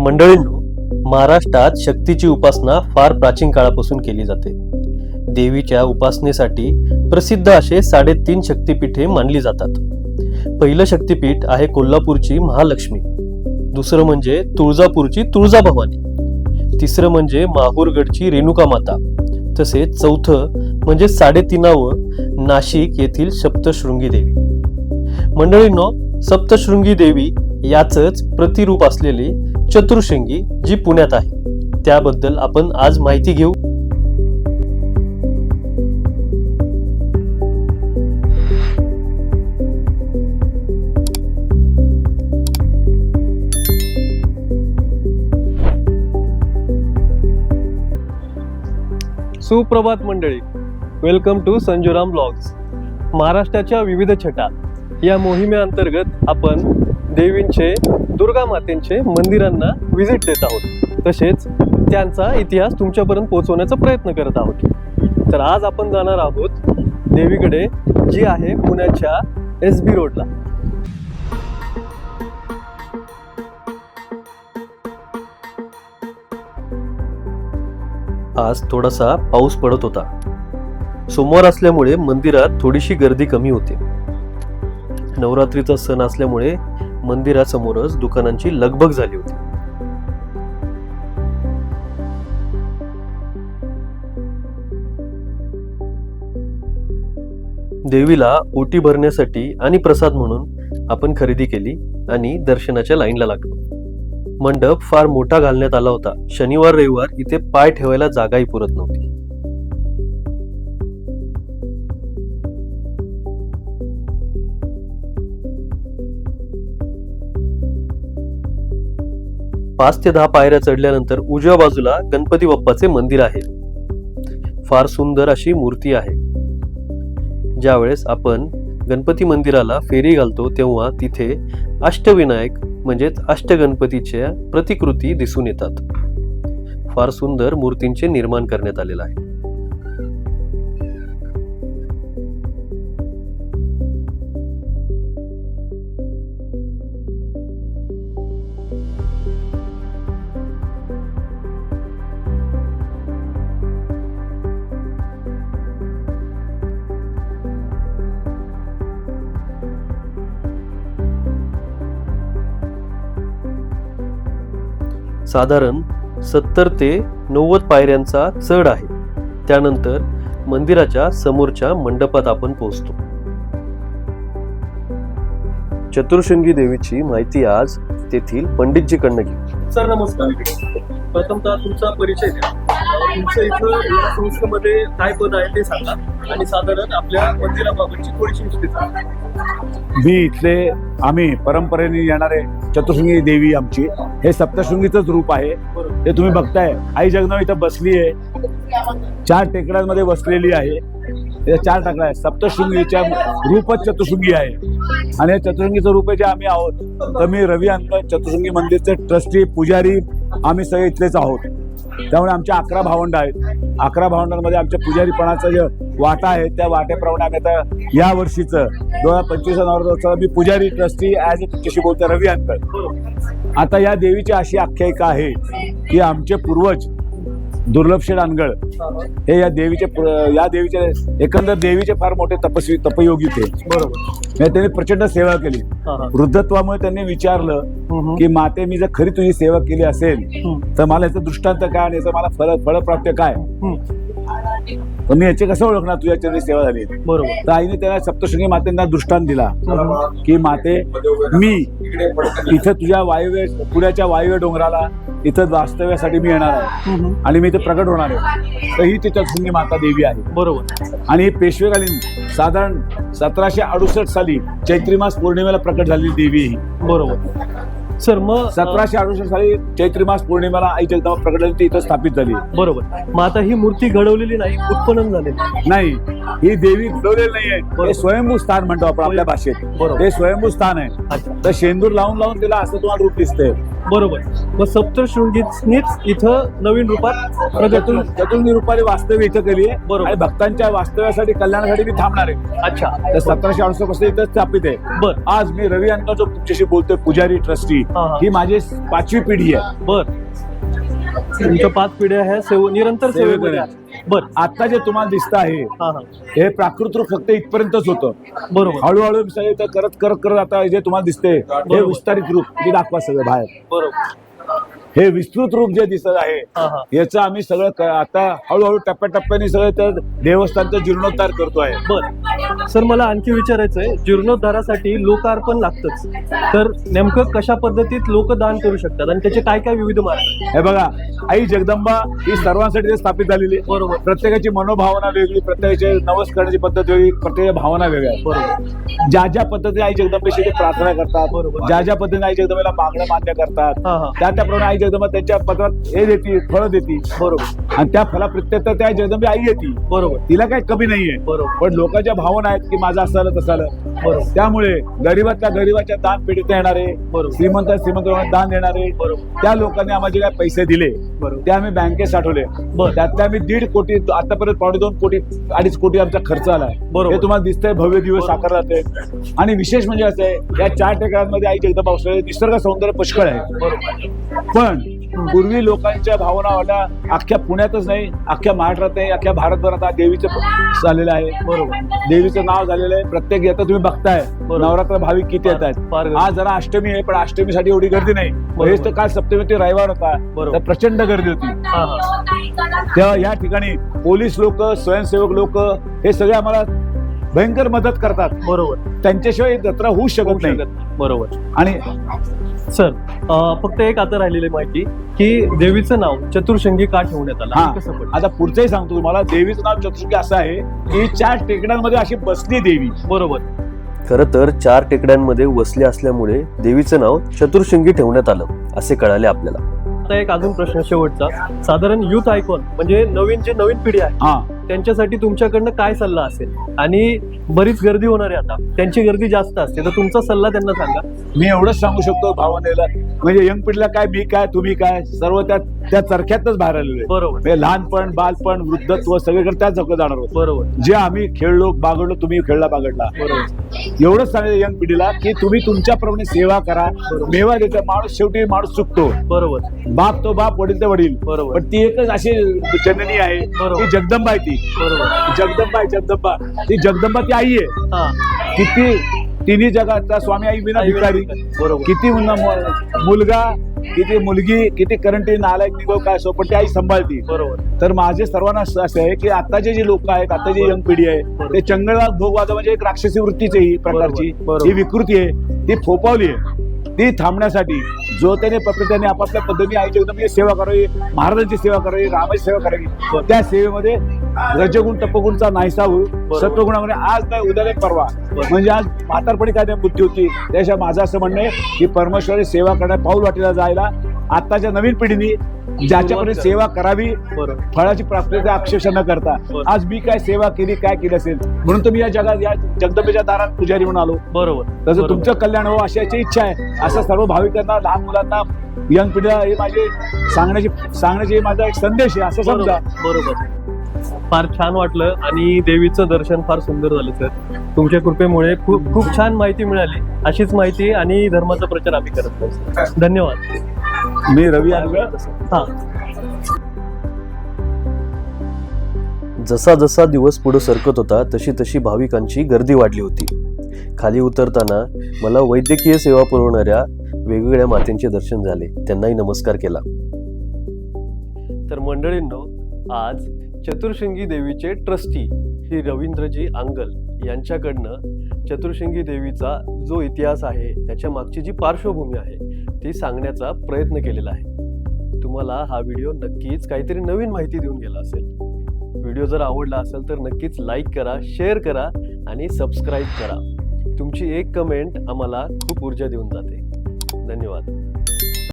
मंडळींनो महाराष्ट्रात शक्तीची उपासना फार प्राचीन काळापासून केली जाते. देवीच्या उपासनेसाठी प्रसिद्ध असे साडेतीन शक्तिपीठे मानली जातात. पहिलं शक्तिपीठ आहे कोल्हापूरची महालक्ष्मी. दुसरं म्हणजे तुळजापूरची तुळजाभवानी. तिसरं म्हणजे माहूरगडची रेणुका माता. तसेच चौथं म्हणजे साडेतीनावं नाशिक येथील सप्तशृंगी देवी. मंडळींनो सप्तशृंगी देवी याचंच प्रतिरूप असलेली चतुर्शृंगी जी पुण्यात आहे. त्याबद्दल आपण आज माहिती घेऊ. सुप्रभात मंडळी. वेलकम टू संजूराम ब्लॉग्स महाराष्ट्राच्या विविध छटा या मोहिमेअंतर्गत आपण देवींचे दुर्गा मातेंचे मंदिरांना व्हिजिट देत आहोत. तसेच त्यांचा इतिहास तुमच्यापर्यंत पोहोचवण्याचा प्रयत्न करत आहोत. तर आज आपण जाणार आहोत देवीकडे जी आहे पुण्याच्या एस बी रोडला आज थोडासा पाऊस पडत होता. सोमवार असल्यामुळे मंदिरात थोडीशी गर्दी कमी होते. नवरात्रीचा सण असल्यामुळे मंदिरासमोरच दुकानांची लगबग झाली होती. देवीला ओटी भरण्यासाठी आणि प्रसाद म्हणून आपण खरेदी केली आणि दर्शनाच्या लाईनला लागलो. मंडप फार मोठा घालण्यात आला होता. शनिवार रविवार इथे पाय ठेवायला जागाही पुरत नव्हती. पाच ते दहा पायऱ्या चढल्यानंतर उजव्या बाजूला गणपती बाप्पाचे मंदिर आहे. फार सुंदर अशी मूर्ती आहे. ज्यावेळेस आपण गणपती मंदिराला फेरी घालतो तेव्हा तिथे अष्टविनायक म्हणजेच अष्टगणपतीच्या प्रतिकृती दिसून येतात. फार सुंदर मूर्तींचे निर्माण करण्यात आलेलं आहे. साधारण सत्तर ते नव्वद पायऱ्यांचा चढ आहे. त्यानंतर मंदिराच्या समोरच्या मंडपात आपण पोहोचतो. चतुर्शृंगी देवीची माहिती आज तेथील पंडितजीकडनं घेऊ. सर नमस्कार प्रथमतः तुमचा परिचय द्या. तुमचं इथं या संस्थेमध्ये काय पद आहे ते सांगा. आणि साधारण आपल्या मंदिराबाबतची थोडीशी मी इथले आम्ही परंपरेने येणारे चतुर्शृंगी देवी आमची. हे सप्तशृंगीचंच रूप आहे. ते तुम्ही बघताय. आई जगनाव इथं बसली आहे. चार टेकड्यांमध्ये बसलेली आहे. चार टाकड्या आहे सप्तशृंगीच्या रूपच चतुर्शृंगी आहे. आणि या चतुर्शृंगीचं रूप जे आम्ही आहोत. तर मी रवी अंक चतुर्शृंगी मंदिरचे ट्रस्टी पुजारी. आम्ही सगळे इथलेच आहोत. त्यामुळे आमच्या अकरा भावंड आहेत. अकरा भावंडांमध्ये आमच्या पुजारीपणाचा जे वाटा आहे त्या वाट्याप्रमाणे आम्ही आता या वर्षीचं दोन हजार पंचवीस नवरात्र मी पुजारी ट्रस्टी ॲज अ तुमच्याशी बोलतो रवी अंकल. आता या देवीची अशी आख्यायिका आहे की आमचे पूर्वज दुर्लभ अनगळ हे या देवीचे या देवीचे एकंदर देवीचे फार मोठे तपस्वी तपयोगी ते बरोबर त्यांनी प्रचंड सेवा केली. वृद्धत्वामुळे त्यांनी विचारलं. की माते मी जर खरी तुझी सेवा केली असेल. तर मला याचं दृष्टांत काय आणि याचं मला फळ फळप्राप्त काय तर मी याचे कसं ओळखणार? तुझ्या चरणी सेवा झाली. बरोबर. तर आईने त्याला सप्तशृंगी मातेंना दृष्टांत दिला. की माते मी इथं तुझ्या वायव्य पुण्याच्या वायव्य डोंगराला इथं वास्तव्यासाठी मी येणार आहे. आणि मी इथे प्रकट होणार आहे. तर ही ती चतुर्शृंगी माता देवी आहे. बरोबर. आणि ही पेशवेकालीन साधारण सतराशे अडुसष्ट साली चैत्री मास पौर्णिमेला प्रकट झालेली देवी ही. बरोबर. सर मग सतराशे अडुसष्ट साली चैत्री मास पौर्णिमेला आई जगदंबा प्रकट झाली ती इथं स्थापित झाली. बरोबर. मग आता ही मूर्ती घडवलेली नाही उत्पन्न झालेली नाही. ही देवी घडवलेली नाहीये. बरोबर. हे स्वयंभू स्थान म्हणतो आपण आपल्या भाषेत. बरोबर. हे स्वयंभू स्थान आहे. तर शेंदूर लावून लावून तिला असं तुम्हाला रूप दिसतंय. बरोबर. मग सप्तशृंगीच इथं नवीन रूपात प्रगत चतुर चतुर्णी रूपाने वास्तव्य इथं केली आहे. बरोबर. आणि भक्तांच्या वास्तव्यासाठी कल्याणासाठी मी थांबणार आहे. अच्छा. तर सतराशे अडुसष्टपासून इथं स्थापित आहे. बर. आज मी रवी अंक जो तुमच्याशी बोलतोय पुजारी ट्रस्टी हा, हा. ही माझी पाचवी पिढी आहे. बर. तुमच्या पाच पिढ्या ह्या सेव निरंतर सेवेमध्ये सेवेमध्ये. बर आता जे तुम्हाला दिसत आहे हा प्राकृत रूप फक्त इथपर्यंतच होतं. बरोबर. हळूहळू सगळे करत करत करत आता जे तुम्हाला दिसते हे. विस्तारित रूप मी दाखवा सगळं बाहेर. बरोबर. हे विस्तृत रूप जे दिसत आहे याचं आम्ही सगळं क- आता हळूहळू टप्प्याटप्प्याने सगळं त्या देवस्थानचा जीर्णोद्धार करतोय बर. सर मला आणखी विचारायचंय जीर्णोद्धारासाठी लोकार्पण लागतंच. तर नेमकं कशा पद्धतीत लोक दान करू शकतात आणि त्याचे काय काय विविध मार्ग? हे बघा आई जगदंबा ही सर्वांसाठी ते स्थापित झालेली आहे. बरोबर. प्रत्येकाची मनोभावना वेगळी प्रत्येकाची नवस करण्याची पद्धत वेगळी प्रत्येकाच्या भावना वेगळ्या आहेत. बरोबर. ज्या ज्या पद्धतीने आई जगदंबेशी ते प्रार्थना करतात बरोबर. ज्या ज्या पद्धतीने आई जगदंबेला मागण्या मान्य करतात हा हा. त्या त्याप्रमाणे आई जगदंबा त्यांच्या पत्रात हे देते फळं देते बरोबर. आणि त्या फला प्रत्येक त्या जगदंबे आई येते बरोबर. तिला काही कमी नाहीये. बरोबर. पण लोकांच्या भावना आहेत की माझं असं आलं तसं. आलं बरोबर. त्यामुळे गरीबातल्या गरीबाच्या दान पेढीत येणारे. श्रीमंत श्रीमंत दान देणारे त्या लोकांनी आम्हाला जे काही पैसे दिले बरोबर. ते आम्ही बँकेत साठवले. त्यातले आम्ही दीड कोटी आतापर्यंत पावणे दोन कोटी अडीच कोटी आमचा खर्च आलाय बरोबर. हे तुम्हाला दिसतंय भव्य दिवस. साकार जाते आणि विशेष म्हणजे असं आहे या चार टेकड्यांमध्ये आई जगदंबा पावसाळे निसर्ग सौंदर्य पुष्कळ आहे. बरोबर. पण पूर्वी लोकांच्या भावना होत्या अख्ख्या पुण्यातच नाही अख्ख्या महाराष्ट्रात नाही अख्ख्या भारतभरात आज देवीचं झालेलं आहे. बरोबर. देवीचं नाव झालेलं आहे. प्रत्येक येतं तुम्ही बघताय. नवरात्र भाविक किती येत आहेत. आज जरा अष्टमी आहे पण अष्टमीसाठी एवढी गर्दी नाही. हेच तर काल सप्तमी ते रविवार होता. बरोबर. तर प्रचंड गर्दी होती. हा हा. तेव्हा या ठिकाणी पोलीस लोक स्वयंसेवक लोक हे सगळे आम्हाला भयंकर मदत करतात. बरोबर. त्यांच्याशिवाय जत्रा होऊ शकत नाही. बरोबर. आणि सर अं, फक्त एक आता राहिलेली माहिती की देवीचं नाव चतुर्शंगी का ठेवण्यात आलं? हा. आणि कसं पडलं? आता पुढचंही सांगतो तुम्हाला देवीचं नाव चतुर्की असं आहे की चार टेकड्यांमध्ये अशी बसली देवी. बरोबर. खरं तर चार टेकड्यांमध्ये वसले असल्यामुळे देवीचं नाव चतुर्शृंगी ठेवण्यात आलं असे कळाले आपल्याला. आता एक अजून प्रश्न शेवटचा. साधारण युथ आयकॉन म्हणजे नवीन जे नवीन पिढी आहे हा. त्यांच्यासाठी तुमच्याकडनं काय सल्ला असेल? आणि बरीच गर्दी होणार आहे आता. त्यांची गर्दी जास्त असते. तर तुमचा सल्ला त्यांना सांगा. मी एवढंच सांगू शकतो भावनेला. म्हणजे यंग पिढीला काय मी काय तुम्ही काय सर्व त्या त्या चरख्यातच बाहेर आलेलो आहे. बरोबर. म्हणजे लहानपण बालपण वृद्धत्व सगळीकडे त्याच जगत जाणार होत. बरोबर. जे आम्ही खेळलो बागडलो तुम्ही खेळला बागडला. बरोबर. एवढंच सांगायचं यंग पिढीला की तुम्ही तुमच्याप्रमाणे सेवा करा. मेवा देतो माणूस शेवटी माणूस चुकतो बरोबर. बाप तो बाप वडील ते वडील. बरोबर. पण ती एकच अशी जननी आहे बरोबर. ती जगदंबा आहे ती. बरोबर. जगदंबा आहे जगदंबा. ती जगदंबा ती हा. किती तिन्ही जगाचा स्वामी आई विना भिकारी. किती मुलगा किती मुलगी किती करंटी नालायक निघो काय असो पण ती आई सांभाळती. बरोबर. तर माझे सर्वांना असं आहे की आताचे जे लोक आहेत आताची यंग पिढी आहे. ते चंगळवाद भोगवाद म्हणजे एक राक्षसी वृत्तीच ही प्रकारची. ही विकृती आहे ती फोपावली आहे. ती थांबण्यासाठी जो त्याने प्रत्येकाने आपापल्या पद्धतीने आई जगदंबेची सेवा करावी महाराजांची सेवा करावी रामाची सेवा करावी. त्या सेवेमध्ये रजगुण तपगुणचा नाहीसा होईल सत्वगुणामध्ये आज नाही उद्या नाही परवा. म्हणजे आज म्हातारपणी काय बुद्धी होती. त्याशिवाय माझं असं म्हणणं आहे की परमेश्वरी सेवा करण्या पाऊल वाटेला जायला आताच्या नवीन पिढीने ज्याच्यापर्यंत. सेवा करावी बरोबर. फळाची प्राप्ती अक्षरशः न करता. आज मी काय सेवा केली काय केली असेल? म्हणून तुम्ही या जगात या जगदंबेच्या दारात पुजारी म्हणून आलो. बरोबर. तसं. तुमचं कल्याण हो अशी याची इच्छा आहे असं सर्व भाविकांना लहान मुलांना यंग पिढीला हे माझे सांगण्याची सांगण्याची हे माझा एक संदेश आहे असं समजा. बरोबर फार छान वाटलं आणि देवीचं दर्शन फार सुंदर झालं सर तुमच्या कृपेमुळे खूप खूप छान माहिती मिळाली. अशीच माहिती आणि धर्माचा प्रचार आम्ही करत धन्यवाद. मी रवी हा. जसा जसा दिवस पुढे सरकत होता तशी तशी भाविकांची गर्दी वाढली होती. खाली उतरताना मला वैद्यकीय सेवा पुरवणाऱ्या वेगवेगळ्या मातेंचे दर्शन झाले. त्यांनाही नमस्कार केला. तर मंडळींनो आज चतुर्शृंगी देवीचे ट्रस्टी श्री रवींद्रजी आंगल यांच्याकडनं चतुर्शृंगी देवीचा जो इतिहास आहे त्याच्या मागची जी पार्श्वभूमी आहे ती सांगण्याचा प्रयत्न केलेला आहे. तुम्हाला हा व्हिडिओ नक्कीच काहीतरी नवीन माहिती देऊन गेला असेल. व्हिडिओ जर आवडला असेल तर नक्कीच लाईक करा शेअर करा आणि सबस्क्राईब करा. तुमची एक कमेंट आम्हाला खूप ऊर्जा देऊन जाते. धन्यवाद.